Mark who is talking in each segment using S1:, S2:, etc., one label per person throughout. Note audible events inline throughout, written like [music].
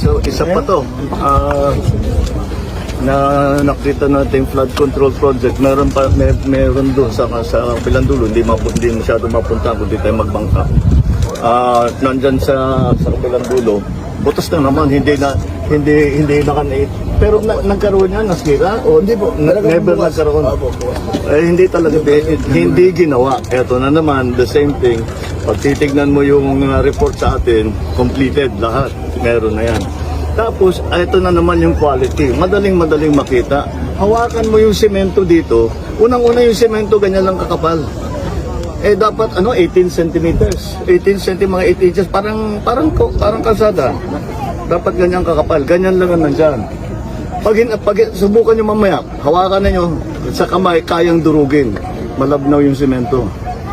S1: isa, isa pa to. Ah, na nakita natin flood control project, meron pa may, meron doon sa sa kabilang dulo, hindi mapu, hindi masyado mapunta kundi tayo magbangka. Ah, nandyan sa sa kabilang dulo, butas na naman, hindi na hindi hindi nakanait. Pero na, nagkaroon yan, nasira? O hindi po, na, never nagkaroon. Eh, hindi talaga, di- hindi ginawa. Ito na naman, the same thing. Pag titignan mo yung uh, report sa atin, completed lahat. Meron na yan. Tapos, ito na naman yung quality. Madaling-madaling makita. Hawakan mo yung semento dito. Unang-una yung semento, ganyan lang kakapal. Eh dapat ano 18 centimeters. 18 cm mga 8 inches parang parang parang kalsada. Dapat ganyan kakapal. Ganyan lang ang nandyan. Pag, pag subukan nyo mamaya, hawakan ninyo sa kamay kayang durugin. Malabnaw yung semento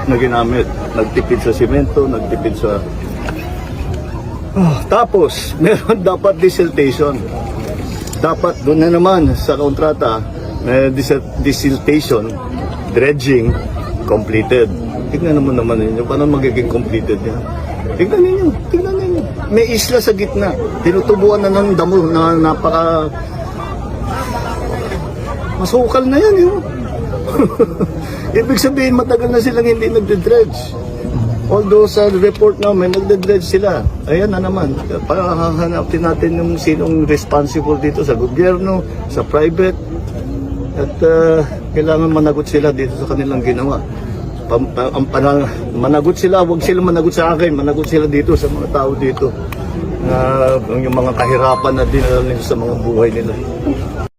S1: na ginamit. Nagtipid sa semento, nagtipid sa Ah, tapos, [laughs] meron dapat desiltation. Dapat doon na naman sa kontrata, may desiltation, dredging, completed. Tingnan naman naman ninyo, paano magiging completed yan? Tingnan ninyo, tingnan ninyo. May isla sa gitna. Tinutubuan na ng damo na napaka... Masukal na yan, yun. [laughs] Ibig sabihin, matagal na silang hindi nagde-dredge. Although sa report namin, nagde-dredge sila. Ayan na naman. Para natin yung sinong responsible dito sa gobyerno, sa private. At uh, kailangan managot sila dito sa kanilang ginawa. Pam, pa- ang pana- managot sila, huwag sila managot sa akin, managot sila dito sa mga tao dito. Na yung mga kahirapan na dinala nila sa mga buhay nila.